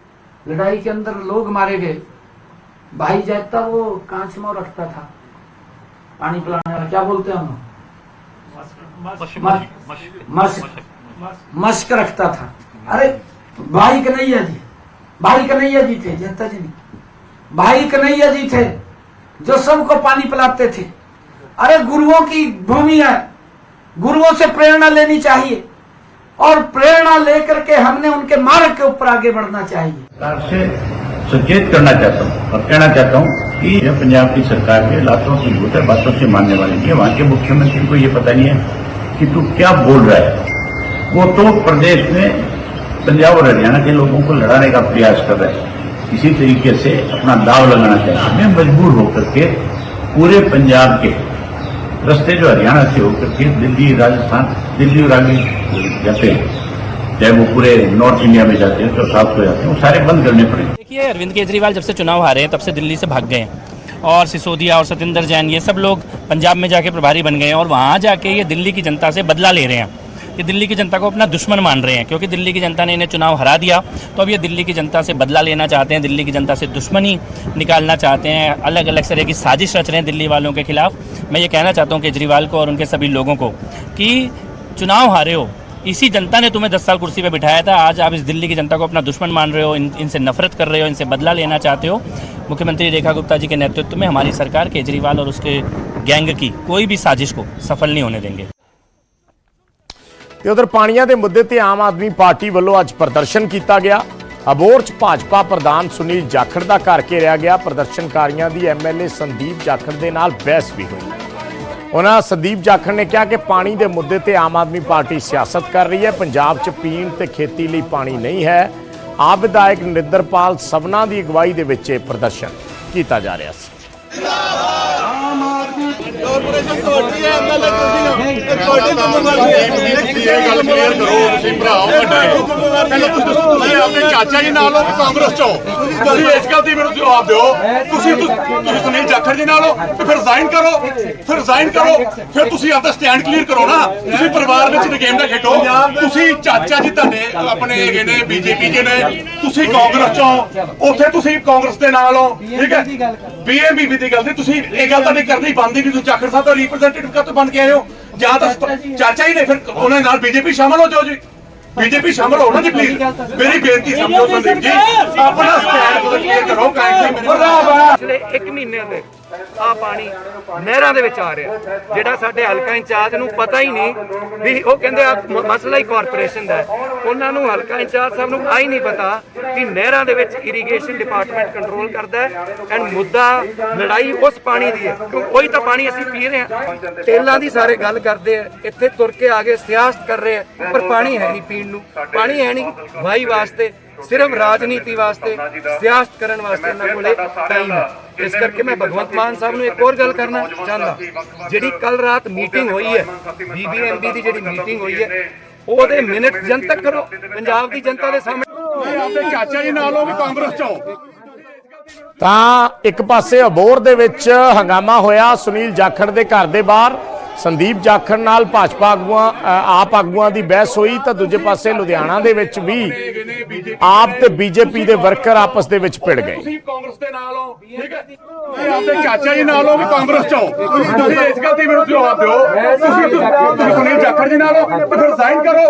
लड़ाई के अंदर लोग मारे गए। भाई जैता वो कांच में रखता था। पानी पिलाने वाला क्या बोलते हैं हम मस्क। मस्क। रखता था। अरे भाई कन्हैया जी भाई कन्हैया जी थे जैता जी नहीं। भाई कन्हैया जी थे जो सबको पानी पिलाते थे। अरे गुरुओं की भूमि है। गुरुओं से प्रेरणा लेनी चाहिए। और प्रेरणा लेकर के हमने उनके मार्ग के ऊपर आगे बढ़ना चाहिए। सचेत करना चाहता हूँ और कहना चाहता हूँ कि यह पंजाब की सरकार के लातों से भूत है, बातों से मानने वाली नहीं है। वहाँ के मुख्यमंत्री को ये पता नहीं है कि तू क्या बोल रहा है। वो तो प्रदेश में पंजाब और हरियाणा के लोगों को लड़ाने का प्रयास कर रहा है। इसी तरीके से अपना दाव लगाना चाहिए हमें मजबूर होकर के पूरे पंजाब के रास्ते जो हरियाणा से होकर के दिल्ली, राजस्थान, दिल्ली और आगे जाते हैं। चाहे वो पूरे नॉर्थ इंडिया में जाते हैं तो साउथ को जाते हैं, वो सारे बंद करने पड़े। देखिए, अरविंद केजरीवाल जब से चुनाव हारे हैं, तब से दिल्ली से भाग गए हैं। और सिसोदिया और सतेंद्र जैन, ये सब लोग पंजाब में जाके प्रभारी बन गए हैं और वहाँ जाके ये दिल्ली की जनता से बदला ले रहे हैं। ये दिल्ली की जनता को अपना दुश्मन मान रहे हैं क्योंकि दिल्ली की जनता ने इन्हें चुनाव हरा दिया। तो अब ये दिल्ली की जनता से बदला लेना चाहते हैं दिल्ली की जनता से दुश्मनी निकालना चाहते हैं अलग अलग तरह की साजिश रच रहे हैं दिल्ली वालों के खिलाफ। मैं ये कहना चाहता हूँ केजरीवाल को और उनके सभी लोगों को कि चुनाव हारे हो। इसी जनता ने तुम्हें दस साल कुर्सी पर बिठाया था आज आप इस दिल्ली की जनता को अपना दुश्मन मान रहे हो इन, इनसे नफरत कर रहे हो इनसे बदला लेना चाहते हो। मुख्यमंत्री रेखा गुप्ता जी के नेतृत्व में हमारी सरकार केजरीवाल और उसके गैंग की कोई भी साजिश को सफल नहीं होने देंगे। ਤੇ ਉਧਰ ਪਾਣੀਆਂ ਦੇ ਮੁੱਦੇ ਤੇ ਆਮ ਆਦਮੀ ਪਾਰਟੀ ਵੱਲੋਂ ਅੱਜ ਪ੍ਰਦਰਸ਼ਨ ਕੀਤਾ ਗਿਆ। ਅਬੋਰ ਚ ਭਾਜਪਾ ਪ੍ਰਧਾਨ ਸੁਨੀਲ ਜਾਖੜ ਦਾ ਘਰ ਘੇਰਿਆ ਗਿਆ। ਪ੍ਰਦਰਸ਼ਨਕਾਰੀਆਂ ਦੀ ਐਮਐਲਏ ਸੰਦੀਪ ਜਾਖੜ ਦੇ ਨਾਲ ਬਹਿਸ ਵੀ ਹੋਈ। ਉਹਨਾਂ ਸੰਦੀਪ ਜਾਖੜ ਨੇ ਕਿਹਾ ਕਿ ਪਾਣੀ ਦੇ ਮੁੱਦੇ ਤੇ ਆਮ ਆਦਮੀ ਪਾਰਟੀ ਸਿਆਸਤ ਕਰ ਰਹੀ ਹੈ। ਪੰਜਾਬ 'ਚ ਪੀਣ ਤੇ ਖੇਤੀ ਲਈ ਪਾਣੀ ਨਹੀਂ ਹੈ। ਆਪ ਵਿਧਾਇਕ ਨਿਰਦਰਪਾਲ ਸਵਨਾ ਦੀ ਅਗਵਾਈ ਦੇ ਵਿੱਚ ਇਹ ਪ੍ਰਦਰਸ਼ਨ ਕੀਤਾ ਜਾ ਰਿਹਾ ਸੀ। ਇਹ ਗੱਲ ਕਲੀਅਰ ਕਰੋ ਤੁਸੀਂ ਭਰਾ ਵੱਡੇ ਪਹਿਲਾਂ ਤੁਸੀਂ ਆਪਣੇ ਚਾਚਾ ਜੀ ਨਾਲ ਹੋ ਕਿ ਕਾਂਗਰਸ ਚੋਂ ਤੁਸੀਂ ਇਸ ਗੱਲ ਦੀ ਮੈਨੂੰ ਜਵਾਬ ਦਿਓ। ਤੁਸੀਂ ਤੁਸੀਂ ਸੁਨੀਲ ਜਾਖੜ ਜੀ ਨਾਲ ਹੋ ਤੇ ਫਿਰ ਰਿਜ਼ਾਈਨ ਕਰੋ। ਫਿਰ ਰਿਜ਼ਾਈਨ ਕਰੋ। ਫਿਰ ਤੁਸੀਂ ਆਪਦਾ ਸਟੈਂਡ ਕਲੀਅਰ ਕਰੋ ਨਾ। ਤੁਸੀਂ ਪਰਿਵਾਰ ਵਿੱਚ ਗੇਮ ਨਾ ਖੇਡੋ। ਤੁਸੀਂ ਚਾਚਾ ਜੀ ਤੁਹਾਡੇ ਆਪਣੇ ਹੈਗੇ ਨੇ ਬੀਜੇਪੀ ਦੇ ਨੇ। ਤੁਸੀਂ ਕਾਂਗਰਸ ਚੋਂ ਉੱਥੇ ਤੁਸੀਂ ਕਾਂਗਰਸ ਦੇ ਨਾਲ ਹੋ। ਠੀਕ ਹੈ? ਬੀਐਮਬੀਬੀ ਦੀ ਗੱਲ ਤੇ ਤੁਸੀਂ ਇਹ ਗੱਲ ਤੁਹਾਡੀ ਕਰਨੀ ਬੰਦੀ ਨਹੀਂ ਤੁਸੀਂ ਜਾਖੜ ਸਾਹਿਬ ਦਾ ਰਿਪਰੈਜ਼ੈਂਟੇਟਿਵ ਕਦੋਂ ਬਣ ਕੇ ਆਏ ਹੋ? ਜਾਂ ਤਾਂ ਚਾਚਾ ਜੀ। ਨੇ ਫਿਰ ਉਹਨਾਂ ਨਾਲ ਬੀਜੇਪੀ ਸ਼ਾਮਲ ਹੋ ਜਾਓ ਜੀ। ਬੀਜੇਪੀ ਸ਼ਾਮਲ ਹੋ ਨਾ ਜੀ ਪਲੀਜ਼ ਮੇਰੀ ਬੇਨਤੀ ਸਮਝੋ ਸੰਦੀਪ ਜੀ। ਆਪਣਾ ਸਟੈਂਡ ਕਲੀਅਰ ਕਰੋ ਕਾਇਮ ਮੇਰੇ ਪਿਛਲੇ 1 ਮਹੀਨੇ ਦੇ ਆ ਪਾਣੀ ਨਹਿਰਾਂ ਦੇ ਵਿੱਚ ਆ ਰਿਹਾ। ਜਿਹੜਾ ਸਾਡੇ ਹਲਕਾ ਇੰਚਾਰਜ ਨੂੰ ਪਤਾ ਹੀ ਨਹੀਂ ਵੀ ਉਹ ਕਹਿੰਦੇ ਆ ਮਸਲਾ ਹੀ ਕਾਰਪੋਰੇਸ਼ਨ ਦਾ ਉਹਨਾਂ ਨੂੰ ਹਲਕਾ ਇੰਚਾਰਜ ਸਾਹਿਬ ਨੂੰ ਆ ਨਹੀਂ ਪਤਾ ਕਿ ਨਹਿਰਾਂ ਦੇ ਵਿੱਚ ਇਰੀਗੇਸ਼ਨ ਡਿਪਾਰਟਮੈਂਟ ਕੰਟਰੋਲ ਕਰਦਾ ਹੈ ਐਂਡ ਮੁੱਦਾ, ਲੜਾਈ ਉਸ ਪਾਣੀ ਦੀ ਹੈ। ਕਿਉਂਕਿ ਉਹੀ ਤਾਂ ਪਾਣੀ ਅਸੀਂ ਪੀ ਰਹੇ ਹਾਂ। ਤੇਲਾਂ ਦੀ ਸਾਰੇ ਗੱਲ ਕਰਦੇ ਆ। ਇੱਥੇ ਤੁਰ ਕੇ ਆ ਕੇ ਸਿਆਸਤ ਕਰ ਰਹੇ ਆ। ਪਰ ਪਾਣੀ ਹੈ ਨਹੀਂ ਪੀਣ ਨੂੰ। ਪਾਣੀ ਹੈ ਨਹੀਂ ਵਾਈ ਵਾਸਤੇ। ਸਿਰਫ ਰਾਜਨੀਤੀ ਵਾਸਤੇ ਸਿਆਸਤ ਕਰਨ ਵਾਸਤੇ ਇਹਨਾਂ ਕੋਲੇ ਟਾਈਮ ਹੈ। ਇਸ ਕਰਕੇ ਮੈਂ ਭਗਵੰਤ ਮਾਨ ਸਾਹਿਬ ਨੂੰ ਇੱਕ ਹੋਰ ਗੱਲ ਕਰਨਾ ਚਾਹੁੰਦਾ। ਜਿਹੜੀ ਕੱਲ ਰਾਤ ਮੀਟਿੰਗ ਹੋਈ ਹੈ ਬੀਬੀਐਮਬੀ ਦੀ ਜਿਹੜੀ ਮੀਟਿੰਗ ਹੋਈ ਹੈ ਉਹਦੇ ਮਿੰਟ ਜਨਤਕ ਕਰੋ ਪੰਜਾਬ ਦੀ ਜਨਤਾ ਦੇ ਸਾਹਮਣੇ। ਆਪਣੇ ਚਾਚਾ ਜੀ ਨਾਲ ਹੋ ਕਿ ਕਾਂਗਰਸ ਚੋਂ। ਤਾਂ ਇੱਕ ਪਾਸੇ ਅਬੋਰ ਦੇ ਵਿੱਚ ਹੰਗਾਮਾ ਹੋਇਆ ਸੁਨੀਲ ਜਾਖੜ ਦੇ ਘਰ ਦੇ ਬਾਹਰ ਸੰਦੀਪ ਜਾਖੜ ਨਾਲ ਭਾਜਪਾ ਆਗੂਆਂ ਆਪ ਆਗੂਆਂ ਦੀ ਬਹਿਸ ਹੋਈ ਤਾਂ ਦੂਜੇ ਪਾਸੇ ਲੁਧਿਆਣਾ ਦੇ ਵਿੱਚ ਵੀ ਆਪ ਤੇ ਬੀਜੇਪੀ ਦੇ ਵਰਕਰ ਆਪਸ ਦੇ ਵਿੱਚ ਭਿੜ ਗਏ। ਤੁਸੀਂ ਕਾਂਗਰਸ ਦੇ ਨਾਲ ਹੋ। ਠੀਕ ਹੈ। ਤੁਸੀਂ ਆਪਣੇ ਚਾਚਾ ਜੀ ਨਾਲ ਹੋ ਕਿ ਕਾਂਗਰਸ ਚੋਂ ਤੁਸੀਂ ਇਸ ਗੱਲ ਦੀ ਮੈਨੂੰ ਜਵਾਬ ਦਿਓ। ਤੁਸੀਂ ਤੁਸੀਂ ਸੁਨੀਲ ਜਾਖੜ ਜੀ ਨਾਲ ਹੋ ਫਿਰ ਰਿਜ਼ਾਈਨ ਕਰੋ।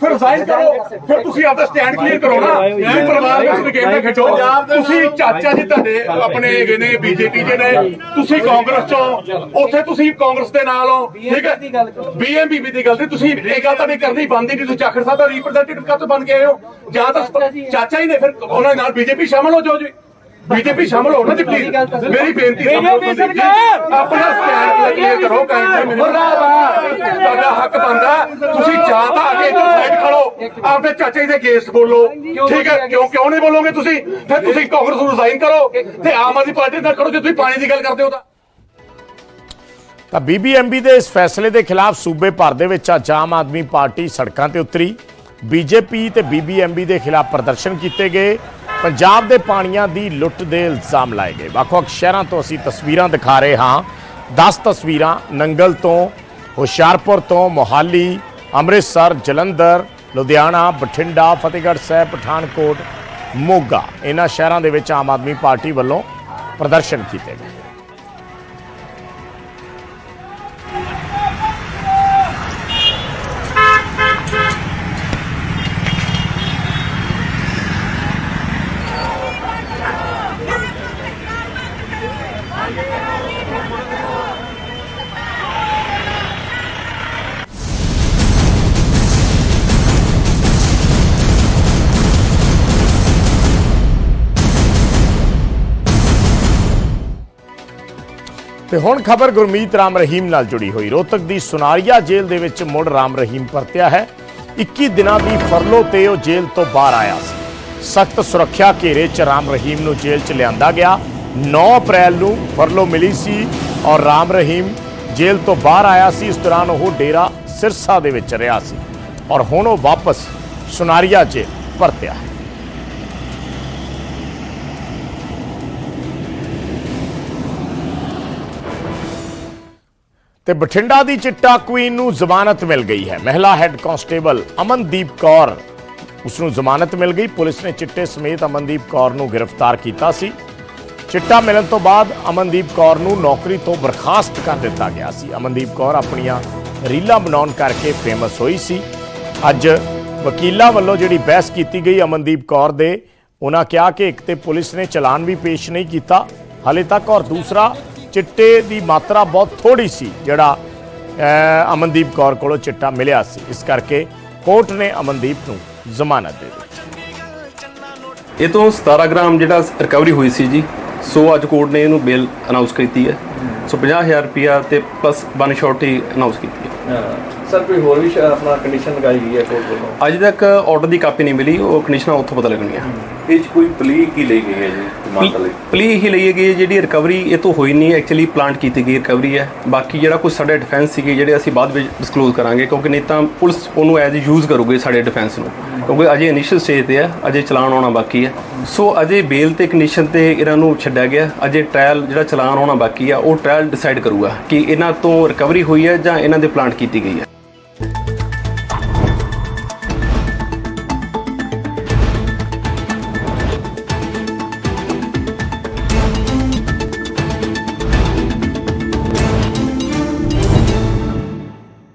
ਫਿਰ ਰਿਜ਼ਾਈਨ ਕਰੋ। ਫਿਰ ਤੁਸੀਂ ਆਪਦਾ ਸਟੈਂਡ ਕਲੀਅਰ ਕਰੋ ਨਾ ਤੁਸੀਂ ਪਰਿਵਾਰ ਵਿੱਚ ਗੇਮ ਨਾ ਖੇਡੋ। ਤੁਸੀਂ ਚਾਚਾ ਜੀ ਤੁਹਾਡੇ ਆਪਣੇ ਹੈਗੇ ਨੇ, ਬੀਜੇਪੀ ਦੇ ਨੇ। ਤੁਸੀਂ ਕਾਂਗਰਸ ਚੋਂ ਉੱਥੇ ਤੁਸੀਂ ਕਾਂਗਰਸ ਦੇ ਨਾਲ ਹੋ। ਠੀਕ ਹੈ। ਬੀਐਮਬੀਬੀ ਦੀ ਗੱਲ ਤੇ ਤੁਸੀਂ ਇਹ ਗੱਲ ਤੁਹਾਡੀ ਕਰਨੀ ਬੰਦ ਹੀ ਨਹੀਂ ਤੁਸੀਂ ਜਾਖੜ ਸਾਹਿਬ ਦਾ ਰਿਪਰੈਜ਼ੈਂਟੇਟਿਵ ਕਦੋਂ ਬਣ ਕੇ ਆਏ ਹੋ? ਜਾਂ ਤਾਂ ਚਾਚਾ ਜੀ। ਨੇ ਫਿਰ ਉਹਨਾਂ ਨਾਲ ਬੀਜੇਪੀ ਸ਼ਾਮਲ ਹੋ ਜਾਓ ਜੀ। ਬੀਜੇਪੀ ਸ਼ਾਮਲ ਹੋ ਨਾ ਜੀ ਪਲੀਜ਼ ਮੇਰੀ ਬੇਨਤੀ ਸੰਦੀਪ ਜੀ। ਆਪਣਾ ਸਟੈਂਡ ਕਲੀਅਰ ਕਰੋ ਕਾਇਮ ਤੁਹਾਡਾ ਹੱਕ ਬਣਦਾ। ਤੁਸੀਂ ਜਾਂ ਤਾਂ ਆ ਕੇ ਇੱਧਰ ਸਾਈਡ ਖੜੋ। ਆਪਣੇ ਚਾਚਾ ਜੀ ਦੇ ਅਗੇਂਸਟ ਬੋਲੋ। ਠੀਕ ਹੈ? ਕਿਉਂ ਕਿਉਂ ਨਹੀਂ ਬੋਲੋਗੇ ਤੁਸੀਂ? ਫਿਰ ਤੁਸੀਂ ਕਾਂਗਰਸ ਨੂੰ ਰਿਜ਼ਾਈਨ ਕਰੋ। ਤੇ ਆਮ ਆਦਮੀ ਪਾਰਟੀ ਨਾਲ ਖੜੋ ਜੇ ਤੁਸੀਂ ਪਾਣੀ ਦੀ ਗੱਲ ਕਰਦੇ ਹੋ ਤਾਂ। ਤਾਂ ਬੀਬੀਐਮਬੀ ਦੇ ਇਸ ਫੈਸਲੇ ਦੇ ਖਿਲਾਫ ਸੂਬੇ ਭਰ ਦੇ ਵਿੱਚ ਅੱਜ ਆਮ ਆਦਮੀ ਪਾਰਟੀ ਸੜਕਾਂ ਤੇ ਉਤਰੀ। ਬੀਜੇਪੀ ਤੇ ਬੀਬੀਐਮਬੀ ਦੇ ਖਿਲਾਫ ਪ੍ਰਦਰਸ਼ਨ ਕੀਤੇ ਗਏ। ਪੰਜਾਬ ਦੇ ਪਾਣੀਆਂ ਦੀ ਲੁੱਟ ਦੇ ਇਲਜ਼ਾਮ ਲਾਏ ਗਏ। ਵੱਖ-ਵੱਖ ਸ਼ਹਿਰਾਂ ਤੋਂ ਅਸੀਂ ਤਸਵੀਰਾਂ ਦਿਖਾ ਰਹੇ ਹਾਂ। 10 ਤਸਵੀਰਾਂ ਨੰਗਲ ਤੋਂ, ਹੁਸ਼ਿਆਰਪੁਰ ਤੋਂ, ਮੋਹਾਲੀ, ਅੰਮ੍ਰਿਤਸਰ, ਜਲੰਧਰ, ਲੁਧਿਆਣਾ, ਬਠਿੰਡਾ, ਫਤਿਹਗੜ੍ਹ ਸਾਹਿਬ, ਪਠਾਨਕੋਟ, ਮੋਗਾ। ਇਹਨਾਂ ਸ਼ਹਿਰਾਂ ਦੇ ਵਿੱਚ ਆਮ ਆਦਮੀ ਪਾਰਟੀ ਵੱਲੋਂ ਪ੍ਰਦਰਸ਼ਨ ਕੀਤੇ ਗਏ। ਤੇ ਹੁਣ ਖਬਰ ਗੁਰਮੀਤ ਰਾਮ ਰਹੀਮ ਨਾਲ ਜੁੜੀ ਹੋਈ। ਰੋਹਤਕ ਦੀ ਸੁਨਾਰੀਆ ਜੇਲ੍ਹ ਦੇ ਵਿੱਚ ਮੁੜ ਰਾਮ ਰਹੀਮ ਪਰਤਿਆ ਹੈ। 21 ਦਿਨਾਂ ਦੀ ਫਰਲੋ ਤੇ ਉਹ ਜੇਲ੍ਹ ਤੋਂ ਬਾਹਰ ਆਇਆ ਸੀ। ਸਖਤ ਸੁਰੱਖਿਆ ਘੇਰੇ 'ਚ ਰਾਮ ਰਹੀਮ ਨੂੰ ਜੇਲ੍ਹ 'ਚ ਲਿਆਂਦਾ ਗਿਆ। 9 ਅਪ੍ਰੈਲ ਨੂੰ ਫਰਲੋ ਮਿਲੀ ਸੀ ਔਰ ਰਾਮ ਰਹੀਮ ਜੇਲ੍ਹ ਤੋਂ ਬਾਹਰ ਆਇਆ ਸੀ। ਇਸ ਦੌਰਾਨ ਉਹ ਡੇਰਾ ਸਿਰਸਾ ਦੇ ਵਿੱਚ ਰਿਹਾ ਸੀ ਔਰ ਹੁਣ ਉਹ ਵਾਪਸ ਸੁਨਾਰੀਆ ਜੇਲ੍ਹ ਪਰਤਿਆ ਹੈ। ਤੇ ਬਠਿੰਡਾ ਦੀ ਚਿੱਟਾ ਕੁਈਨ ਨੂੰ ਜ਼ਮਾਨਤ ਮਿਲ ਗਈ ਹੈ। ਮਹਿਲਾ ਹੈੱਡ ਕਾਂਸਟੇਬਲ ਅਮਨਦੀਪ ਕੌਰ ਉਸ ਨੂੰ ਜ਼ਮਾਨਤ ਮਿਲ ਗਈ। ਪੁਲਿਸ ਨੇ ਚਿੱਟੇ ਸਮੇਤ ਅਮਨਦੀਪ ਕੌਰ ਨੂੰ ਗ੍ਰਿਫਤਾਰ ਕੀਤਾ ਸੀ। ਚਿੱਟਾ ਮਿਲਣ ਤੋਂ ਬਾਅਦ ਅਮਨਦੀਪ ਕੌਰ ਨੂੰ ਨੌਕਰੀ ਤੋਂ ਬਰਖਾਸਤ ਕਰ ਦਿੱਤਾ ਗਿਆ ਸੀ। ਅਮਨਦੀਪ ਕੌਰ ਆਪਣੀਆਂ ਰੀਲਾਂ ਬਣਾਉਣ ਕਰਕੇ ਫੇਮਸ ਹੋਈ ਸੀ। ਅੱਜ ਵਕੀਲਾਂ ਵੱਲੋਂ ਜਿਹੜੀ ਬਹਿਸ ਕੀਤੀ ਗਈ ਅਮਨਦੀਪ ਕੌਰ ਦੇ, ਉਹਨਾਂ ਕਿਹਾ ਕਿ ਇੱਕ ਤੇ ਪੁਲਿਸ ਨੇ ਚਲਾਨ ਵੀ ਪੇਸ਼ ਨਹੀਂ ਕੀਤਾ। ਹਾਲੇ ਤੱਕ ਔਰ ਦੂਸਰਾ ਚਿੱਟੇ ਦੀ ਮਾਤਰਾ ਬਹੁਤ ਥੋੜੀ ਸੀ ਜਿਹੜਾ ਅਮਨਦੀਪ ਕੌਰ ਕੋਲੋਂ ਚਿੱਟਾ ਮਿਲਿਆ ਸੀ। ਇਸ ਕਰਕੇ ਕੋਰਟ ਨੇ ਅਮਨਦੀਪ ਨੂੰ ਜ਼ਮਾਨਤ ਦੇ ਦਿੱਤੀ। ਇਹ ਤੋਂ 17 ਗ੍ਰਾਮ ਜਿਹੜਾ ਰਿਕਵਰੀ ਹੋਈ ਸੀ ਜੀ ਸੋ ਅੱਜ ਕੋਰਟ ਨੇ ਇਹਨੂੰ ਬੇਲ ਅਨਾਉਂਸ ਕੀਤੀ ਹੈ। ਸੋ 50000 ਰੁਪਿਆ ਤੇ ਪਲੱਸ ਵਨ ਸ਼ੋਰਟੀ ਅਨਾਉਂਸ ਕੀਤੀ ਹੈ। ਸਰ ਕੋਈ ਹੋਰ ਵੀ ਆਪਣਾ ਕੰਡੀਸ਼ਨ ਲਗਾਈ ਗਈ ਹੈ ਕੋਰਟ ਵੱਲੋਂ? ਅੱਜ ਤੱਕ ਆਰਡਰ ਦੀ ਕਾਪੀ ਨਹੀਂ ਮਿਲੀ ਉਹ ਕੰਡੀਸ਼ਨਾਂ ਉੱਥੋਂ ਪਤਾ ਲੱਗਣੀਆਂ ਇਹ 'ਚ ਕੋਈ ਪਲੀ ਕੀ ਲਈ ਗਈ ਹੈ ਜੀ ਲਈ? ਪਲੀ ਹੀ ਲਈ ਗਈ ਹੈ, ਜਿਹੜੀ ਰਿਕਵਰੀ ਇਹ ਤੋਂ ਹੋਈ ਨਹੀਂ ਐਕਚੁਅਲੀ ਪਲਾਂਟ ਕੀਤੀ ਗਈ ਰਿਕਵਰੀ ਹੈ। ਬਾਕੀ ਜਿਹੜਾ ਕੁਝ ਸਾਡੇ ਡਿਫੈਂਸ ਸੀਗੇ ਜਿਹੜੇ ਅਸੀਂ ਬਾਅਦ ਵਿੱਚ ਡਿਸਕਲੋਜ਼ ਕਰਾਂਗੇ ਕਿਉਂਕਿ ਨਹੀਂ ਤਾਂ ਪੁਲਿਸ ਉਹਨੂੰ ਐਜ਼ ਯੂਜ਼ ਕਰੂਗੀ ਸਾਡੇ ਡਿਫੈਂਸ ਨੂੰ। ਕਿਉਂਕਿ ਅਜੇ ਇਨੀਸ਼ੀਅਲ ਸਟੇਜ ਤੇ ਹੈ ਅਜੇ ਚਲਾਨ ਆਉਣਾ ਬਾਕੀ ਹੈ। ਸੋ ਅਜੇ ਬੇਲ ਤੇ ਕੰਡੀਸ਼ਨ ਤੇ ਇਹਨਾਂ ਨੂੰ ਛੱਡਿਆ ਗਿਆ ਅਜੇ ਟ੍ਰਾਇਲ ਜਿਹੜਾ ਚਲਾਨ ਆਉਣਾ ਬਾਕੀ ਆ ਉਹ ਟ੍ਰਾਇਲ ਡਿਸਾਈਡ ਕਰੂਗਾ ਕਿ ਇਹਨਾਂ ਤੋਂ ਰਿਕਵਰੀ ਹੋਈ ਹੈ ਜਾਂ ਇਹਨਾਂ ਦੇ ਪਲਾਂਟ ਕੀਤੀ ਗਈ ਹੈ।